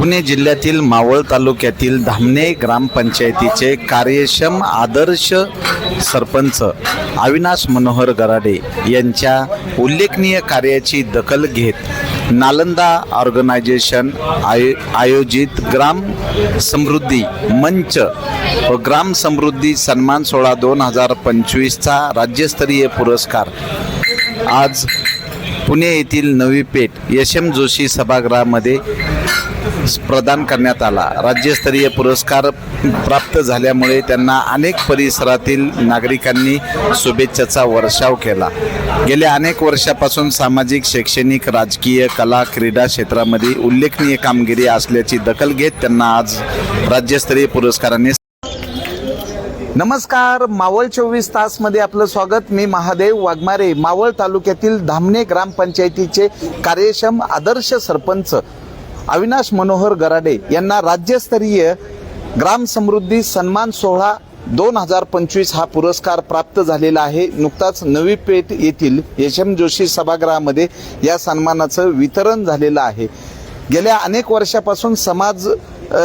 पुणे जिल्ह्यातील मावळ तालुक्यातील धामणे ग्रामपंचायतीचे कार्यक्षम आदर्श सरपंच अविनाश मनोहर गराडे यांच्या उल्लेखनीय कार्याची दखल घेत नालंदा ऑर्गनायझेशन आय आयोजित ग्राम समृद्धी मंच व ग्राम समृद्धी सन्मान सोहळा दोन हजार पंचवीसचा राज्यस्तरीय पुरस्कार. आज पुणे येथील नवी पेठ यशम एम जोशी सभागृहामध्ये प्रदान करण्यात आला. राज्यस्तरीय पुरस्कार प्राप्त झाल्यामुळे त्यांना अनेक परिसरातील नागरिकांनी शुभेच्छाचा वर्षाव केला. गेल्या अनेक वर्षापासून सामाजिक शैक्षणिक राजकीय कला क्रीडा क्षेत्रामध्ये उल्लेखनीय कामगिरी असल्याची दखल घेत त्यांना आज राज्यस्तरीय पुरस्काराने नमस्कार. मावळ चोवीस तासमध्ये आपलं स्वागत. मी महादेव वाघमारे. मावळ तालुक्यातील धामणे ग्रामपंचायतीचे कार्यक्षम आदर्श सरपंच अविनाश मनोहर गराडे यांना राज्यस्तरीय ग्राम समृद्धी सन्मान सोहळा दोन हजार पंचवीस हा पुरस्कार प्राप्त झालेला आहे. नुकताच नवी पेठ येथील एस एम जोशी सभागृहामध्ये या सन्मानाचं वितरण झालेलं आहे. गेल्या अनेक वर्षापासून समाज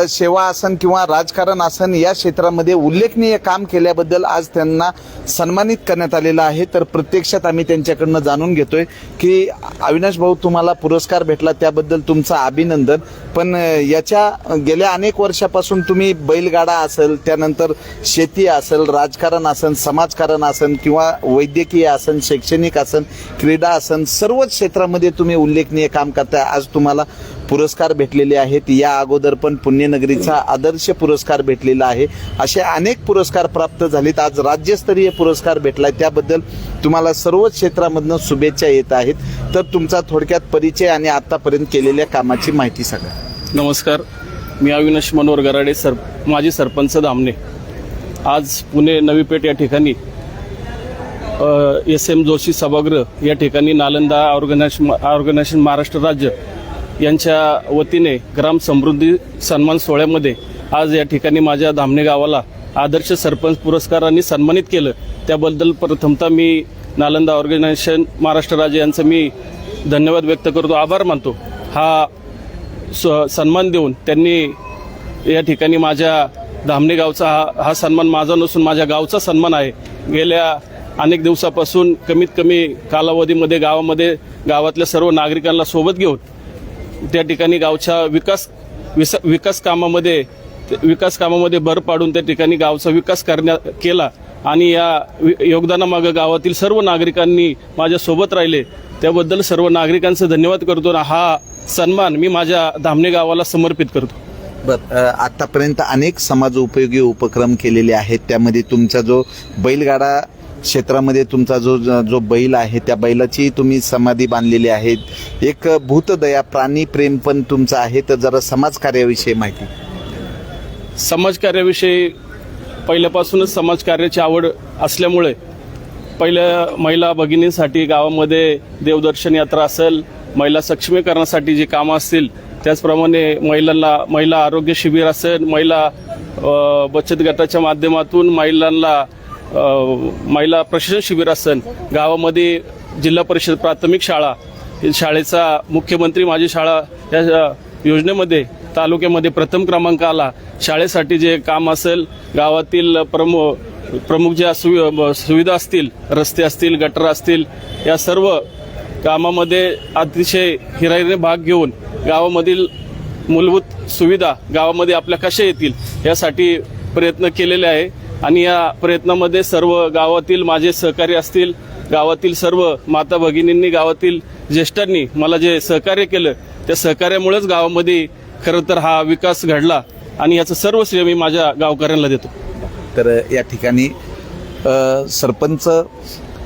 सेवा आसन किंवा राजकारण आसन या क्षेत्रामध्ये उल्लेखनीय काम केल्याबद्दल आज त्यांना सन्मानित करण्यात आलेलं आहे. तर प्रत्यक्षात आम्ही त्यांच्याकडनं जाणून घेतोय की अविनाश भाऊ तुम्हाला पुरस्कार भेटला त्याबद्दल तुमचं अभिनंदन. पण याच्या गेल्या अनेक वर्षापासून तुम्ही बैलगाडा असेल त्यानंतर शेती असेल राजकारण असेल समाजकारण असेल किंवा वैद्यकीय असेल शैक्षणिक असेल क्रीडा असेल सर्वच क्षेत्रामध्ये तुम्ही उल्लेखनीय काम करताय. आज तुम्हाला पुरस्कार भेटलेले आहेत. या अगोदर पण पुण्यनगरीचा आदर्श पुरस्कार भेटलेला आहे. असे अनेक पुरस्कार प्राप्त झालेत. आज राज्यस्तरीय पुरस्कार भेटलाय. त्याबद्दल तुम्हाला सर्वच क्षेत्रामधनं शुभेच्छा येत आहेत. तर तुमचा थोडक्यात परिचय आणि आतापर्यंत केलेल्या कामाची माहिती सांगा. नमस्कार. मी अविनाश मनोहर गराडे सर माजी सरपंच धामणे. आज पुणे नवी पेठ या ठिकाणी एस एम जोशी सभागृह या ठिकाणी नालंदा ऑर्गनायझेशन ऑर्गनायझेशन महाराष्ट्र राज्य यांच्या वतीने ग्राम समृद्धी सन्मान सोहळ्यामध्ये आज या ठिकाणी माझ्या धामणे गावाला आदर्श सरपंच पुरस्कारांनी सन्मानित केलं. त्याबद्दल प्रथमतः मी नालंदा ऑर्गनायझेशन महाराष्ट्र राज्य यांचं मी धन्यवाद व्यक्त करतो. आभार मानतो. हा स- सन्मान देऊन त्यांनी या ठिकाणी माझ्या धामणे गावचा हा हा सन्मान माझा नसून माझ्या गावचा सन्मान आहे. गेल्या अनेक दिवसापासून कमीत कमी कालावधीमध्ये गावामध्ये गावातल्या सर्व नागरिकांना सोबत घेऊन त्या ठिकाणी गावच्या विकास विस विकास कामामध्ये विकास कामामध्ये भर पाडून त्या ठिकाणी गावचा विकास करण्या केला. आणि या वि- योगदानामागं गावातील सर्व नागरिकांनी माझ्यासोबत राहिले. त्याबद्दल सर्व नागरिकांचं धन्यवाद करतो आणि हा सन्मान मी माझ्या धामणे गावाला समर्पित करतो. बर आतापर्यंत अनेक समाज उपयोगी उपक्रम केलेले आहेत. त्यामध्ये तुमचा जो बैलगाडा क्षेत्रामध्ये तुमचा जो जो बैल आहे त्या बैलाची तुम्ही समाधी बांधलेली आहे एक भूतदया प्राणी प्रेम पण तुमचं आहे तर जरा समाजकार्याविषयी माहिती. समाजकार्याविषयी पहिल्यापासूनच समाजकार्याची आवड असल्यामुळे पहिल्या महिला भगिनींसाठी गावामध्ये देवदर्शन यात्रा असेल महिला सक्षमीकरणासाठी जी कामं असतील त्याचप्रमाणे महिलांना महिला आरोग्य शिबिर असेल महिला बचत गटाच्या माध्यमातून महिलांना महिला प्रशिक्षण शिबिर असन गावामध्ये जिल्हा परिषद प्राथमिक शाळा शाळेचा मुख्यमंत्री माझी शाळा या योजनेमध्ये तालुक्यामध्ये प्रथम क्रमांक आला. शाळेसाठी जे काम असेल गावातील प्रमुख प्रमुख ज्या सुवि सुविधा असतील रस्ते असतील गटर असतील या सर्व कामामध्ये अतिशय हिराईने भाग घेऊन गावामधील मूलभूत सुविधा गावामध्ये आपल्या कशा येतील यासाठी प्रयत्न केलेले आहे. आणि या प्रयत्नामध्ये सर्व गावातील माझे सहकारी असतील गावातील सर्व माता भगिनींनी गावातील ज्येष्ठांनी मला जे सहकार्य केलं त्या सहकार्यामुळेच गावामध्ये खरं तर हा विकास घडला आणि याचं सर्व श्रेय मी माझ्या गावकऱ्यांना देतो. तर या ठिकाणी सरपंच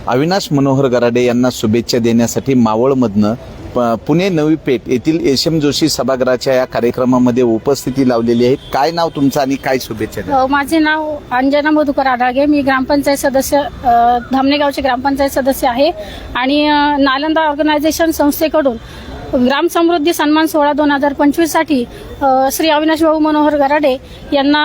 अविनाश मनोहर गराडे यांना शुभेच्छा देण्यासाठी मावळमधनं पुणे नवी पेठ येथील एस एम जोशी सभागृहाच्या या कार्यक्रमामध्ये उपस्थिती लावलेली आहे. काय नाव तुमचं आणि काय शुभेच्छा द्या? माझे नाव अंजना मधुकर आढागे. मी ग्रामपंचायत सदस्य अ, धामणेगावचे ग्रामपंचायत सदस्य आहे. आणि अ, नालंदा ऑर्गनायझेशन संस्थेकडून ग्राम समृद्धी सन्मान सोहळा दोन हजार पंचवीससाठी श्री अविनाश भाऊ मनोहर गराडे यांना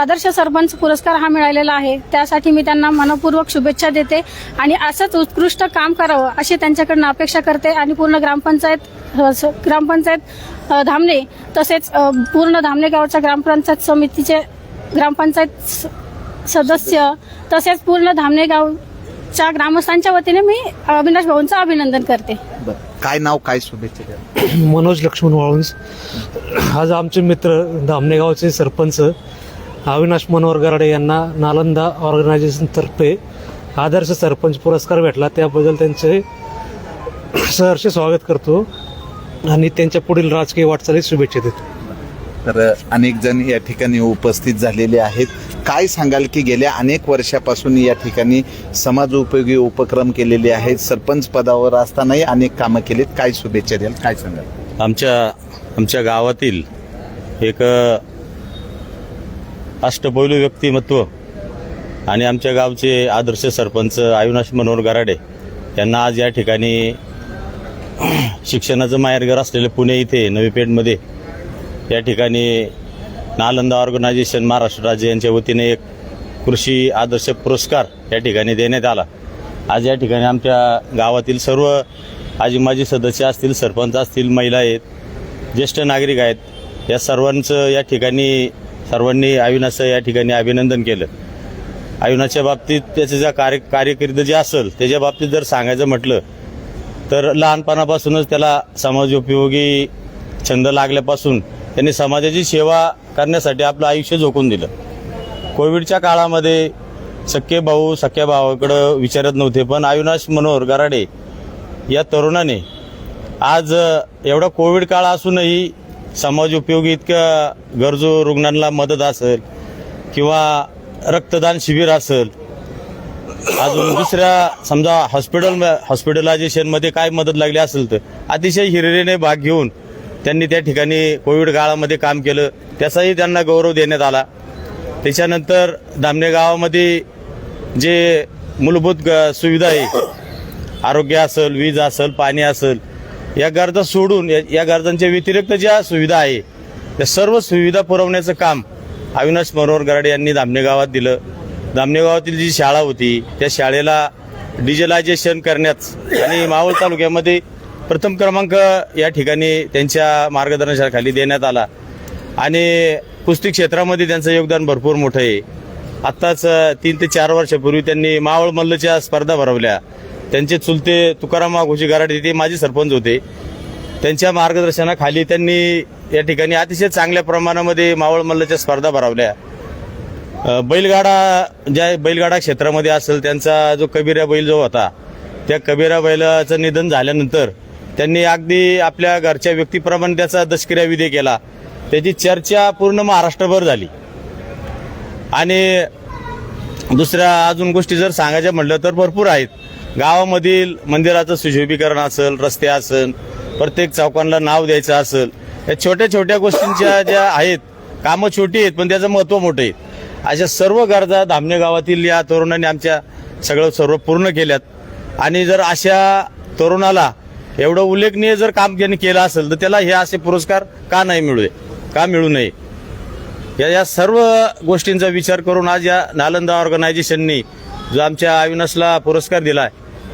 आदर्श सरपंच पुरस्कार हा मिळालेला आहे. त्यासाठी मी त्यांना मनपूर्वक शुभेच्छा देते आणि असंच उत्कृष्ट काम करावं अशी त्यांच्याकडनं अपेक्षा करते आणि पूर्ण ग्रामपंचायत स- ग्रामपंचायत धामणे तसेच पूर्ण धामणे गावच्या ग्रामपंचायत समितीचे ग्रामपंचायत स- सदस्य तसेच पूर्ण धामणे गावच्या ग्रामस्थांच्या वतीने मी अविनाश भाऊंचं अभिनंदन करते. काय नाव काय शुभेच्छा द्या? मनोज लक्ष्मण वाळुंज. आज आमचे मित्र धामणेगावचे सरपंच अविनाश मनोहर गराडे यांना नालंदा ऑर्गनायझेशनतर्फे आदर्श सरपंच पुरस्कार भेटला. त्याबद्दल त्यांचे सहर्ष स्वागत करतो आणि त्यांच्या पुढील राजकीय वाटचालीस शुभेच्छा देतो. तर अनेक जण या ठिकाणी उपस्थित झालेले आहेत. काय सांगाल की गेल्या अनेक वर्षापासून या ठिकाणी समाज उपयोगी उपक्रम केलेले आहेत? सरपंच पदावर असतानाही अनेक कामं केलीत. काय शुभेच्छा द्याल? काय सांगाल? आमच्या आमच्या गावातील एक अष्टपैलू व्यक्तिमत्व आणि आमच्या गावचे आदर्श सरपंच अविनाश मनोहर गराडे यांना आज या ठिकाणी शिक्षणाचं माहेरघर असलेलं पुणे इथे नवी पेठमध्ये या ठिकाणी नालंदा ऑर्गनायझेशन महाराष्ट्र राज्य यांच्या वतीने एक कृषी आदर्श पुरस्कार या ठिकाणी देण्यात आला. आज या ठिकाणी आमच्या गावातील सर्व आजी माजी सदस्य असतील सरपंच असतील महिला आहेत ज्येष्ठ नागरिक आहेत या सर्वांचं या ठिकाणी सर्वांनी अविनाचं या ठिकाणी अभिनंदन केलं. अविनाच्या बाबतीत त्याचं ज्या कार्य कार्यकिर्द जे असेल त्याच्या बाबतीत जर सांगायचं म्हटलं तर लहानपणापासूनच त्याला समाजोपयोगी छंद लागल्यापासून त्यांनी समाजाची सेवा करण्यासाठी आपलं आयुष्य झोकून दिलं. कोविडच्या काळामध्ये सख्खे भाऊ सख्या भावाकडं विचारत नव्हते पण अविनाश मनोहर गराडे या तरुणाने आज एवढा कोविड काळ असूनही समाज उपयोगी इतक्या गरजू रुग्णांना मदत असेल किंवा रक्तदान शिबिर असेल अजून दुसऱ्या समजा हॉस्पिटल हॉस्पिटलायझेशनमध्ये काय मदत लागली असेल तर अतिशय हिरिरीने भाग घेऊन त्यांनी त्या ठिकाणी कोविड काळामध्ये काम केलं. त्याचाही त्यांना गौरव देण्यात आला. त्याच्यानंतर दामणे गावामध्ये जे मूलभूत ग- सुविधा आहे आरोग्य असेल वीज असेल पाणी असेल या गरजा सोडून या या गरजांच्या व्यतिरिक्त ज्या सुविधा आहे त्या सर्व सुविधा पुरवण्याचं काम अविनाश मनोहर गराडे यांनी दामणे गावात दिलं. दामणे गावातील जी शाळा होती त्या शाळेला डिजिटलायझेशन करण्यात आणि मावळ तालुक्यामध्ये प्रथम क्रमांक या ठिकाणी त्यांच्या मार्गदर्शनाखाली देण्यात आला. आणि कुस्ती क्षेत्रामध्ये त्यांचं योगदान भरपूर मोठं आहे. आत्ताच तीन ते चार वर्षापूर्वी त्यांनी मावळ मल्लच्या स्पर्धा भरवल्या. त्यांचे चुलते तुकाराम घोषी गराडे ते माजी सरपंच होते. त्यांच्या मार्गदर्शनाखाली त्यांनी या ठिकाणी अतिशय चांगल्या प्रमाणामध्ये मावळ मल्लच्या स्पर्धा भरवल्या. बैलगाडा ज्या बैलगाडा क्षेत्रामध्ये असेल त्यांचा जो कबीरा बैल जो होता त्या कबीरा बैलाचं निधन झाल्यानंतर त्यांनी अगदी आपल्या घरच्या व्यक्तीप्रमाणे त्याचा दशक्रिया विधी केला. त्याची चर्चा पूर्ण महाराष्ट्रभर झाली. आणि दुसऱ्या अजून गोष्टी जर सांगायच्या म्हटलं तर भरपूर आहेत. गावामधील मंदिराचं सुशोभीकरण असेल रस्ते असेल प्रत्येक चौकांना नाव द्यायचं असेल या छोट्या छोट्या गोष्टींच्या ज्या आहेत कामं छोटी आहेत पण त्याचं महत्त्व मोठं आहे. अशा सर्व गरजा धामणे गावातील या तरुणांनी आमच्या सगळं सर्व पूर्ण केल्यात. आणि जर अशा तरुणाला एवढं उल्लेखनीय जर काम त्यांनी केलं असेल तर त्याला हे असे पुरस्कार का नाही मिळू का मिळू नये? या या सर्व गोष्टींचा विचार करून आज या नालंदा ऑर्गनायझेशननी जो आमच्या अविनाशला पुरस्कार दिला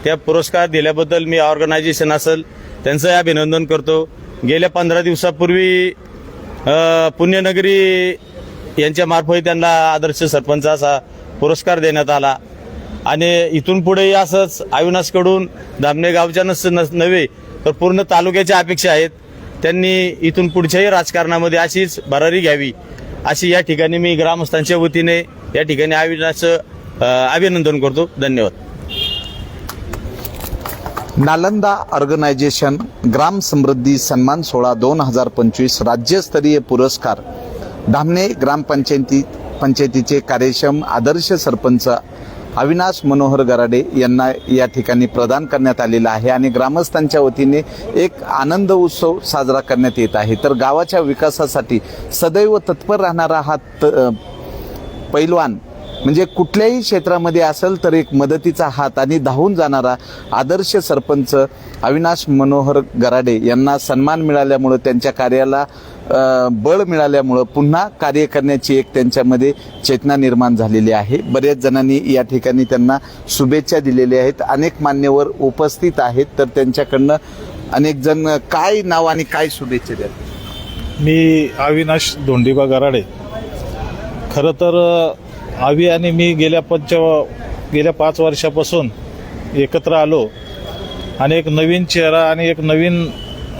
त्या पुरस्कार दिल्याबद्दल मी ऑर्गनायझेशन असेल त्यांचंही अभिनंदन करतो. गेल्या पंधरा दिवसापूर्वी पुण्यनगरी यांच्या मार्फत त्यांना आदर्श सरपंच असा पुरस्कार देण्यात आला. आणि इथून पुढेही असंच अविनाशकडून धामणे गावच्या नस नव्हे तर पूर्ण तालुक्याच्या अपेक्षा आहेत. त्यांनी इथून पुढच्याही राजकारणामध्ये अशीच भरारी घ्यावी अशी या ठिकाणी मी ग्रामस्थांच्या वतीने या ठिकाणी अविनाशचं अभिनंदन करतो. धन्यवाद. नालंदा ऑर्गनायझेशन ग्राम समृद्धी सन्मान सोहळा दोन हजार पंचवीस राज्यस्तरीय पुरस्कार. धामणे ग्रामपंचायती पंचायतीचे कार्यक्षम आदर्श सरपंच अविनाश मनोहर गराडे यांना या ठिकाणी प्रदान करण्यात आलेला आहे आणि ग्रामस्थांच्या वतीने एक आनंद उत्सव साजरा करण्यात येत आहे. तर गावाच्या विकासासाठी सदैव तत्पर राहणारा हा त- पैलवान म्हणजे कुठल्याही क्षेत्रामध्ये असेल तर एक मदतीचा हात आणि धावून जाणारा आदर्श सरपंच अविनाश मनोहर गराडे यांना सन्मान मिळाल्यामुळं त्यांच्या कार्याला बळ मिळाल्यामुळं पुन्हा कार्य करण्याची एक त्यांच्यामध्ये चेतना निर्माण झालेली आहे. बऱ्याच जणांनी या ठिकाणी त्यांना शुभेच्छा दिलेल्या आहेत. अनेक मान्यवर उपस्थित आहेत. तर त्यांच्याकडनं अनेक जण काय नाव आणि काय शुभेच्छा द्या मी अविनाश धोंडीबा गराडे. खरं तर आवी आणि मी गेल्या पंच गेल्या पाच वर्षापासून एकत्र आलो. आणि एक नवीन चेहरा आणि एक नवीन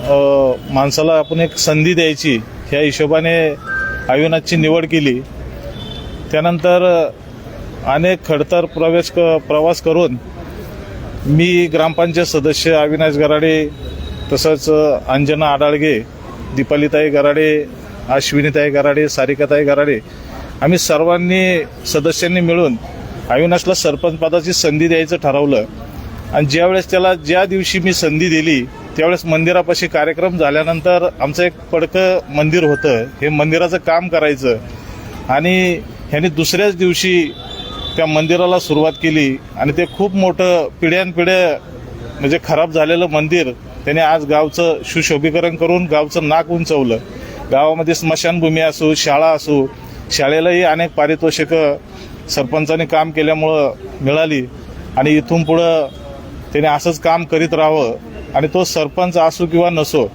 माणसाला आपण एक संधी द्यायची ह्या हिशोबाने अविनाशची निवड केली. त्यानंतर अनेक खडतर प्रवेश क प्रवास करून मी ग्रामपंचायत सदस्य अविनाश गराडे तसंच अंजना आडाळगे दीपालीताई गराडे अश्विनीताई गराडे सारिकाताई गराडे आम्ही सर्वांनी सदस्यांनी मिळून अविनाशला सरपंचपदाची संधी द्यायचं ठरवलं. आणि ज्यावेळेस त्याला ज्या दिवशी मी संधी दिली त्यावेळेस मंदिरापाशी कार्यक्रम झाल्यानंतर आमचं एक पडकं मंदिर होतं. हे मंदिराचं काम करायचं. आणि ह्यांनी दुसऱ्याच दिवशी त्या मंदिराला सुरुवात केली. आणि ते खूप मोठं पिढ्यानपिढ्या म्हणजे खराब झालेलं मंदिर त्याने आज गावचं सुशोभीकरण करून गावचं नाक उंचवलं. गावामध्ये स्मशानभूमी असू शाळा असू शाळेलाही अनेक पारितोषिकं सरपंचाने काम केल्यामुळं मिळाली. आणि इथून पुढं त्याने असंच काम करीत राहावं. आणि तो सरपंच असो किंवा नसो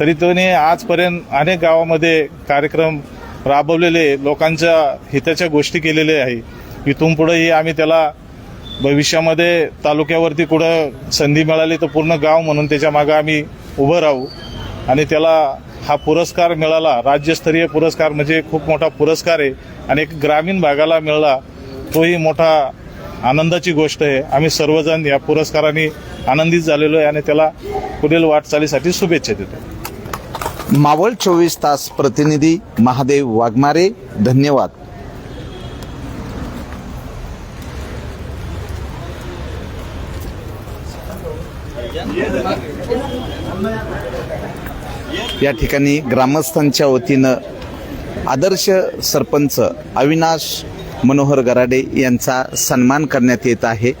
तरी त्याने आजपर्यंत अनेक गावामध्ये कार्यक्रम राबवलेले लोकांच्या हिताच्या गोष्टी केलेल्या आहे. इथून पुढेही आम्ही त्याला भविष्यामध्ये तालुक्यावरती कुठं संधी मिळाली तर पूर्ण गाव म्हणून त्याच्या मागं आम्ही उभं राहू. आणि त्याला हा पुरस्कार मिळाला राज्यस्तरीय पुरस्कार म्हणजे खूप मोठा पुरस्कार आहे. आणि एक ग्रामीण भागाला मिळाला तोही मोठा आनंदाची गोष्ट आहे. आम्ही सर्वजण या पुरस्काराने आनंदित झालेलो आहे आणि त्याला पुढील वाटचालीसाठी शुभेच्छा देतो. मावळ चोवीस तास प्रतिनिधी महादेव वाघमारे धन्यवाद. या ठिकाणी ग्रामस्थांच्या वतीनं आदर्श सरपंच अविनाश मनोहर गराडे यांचा सन्मान करण्यात येत आहे.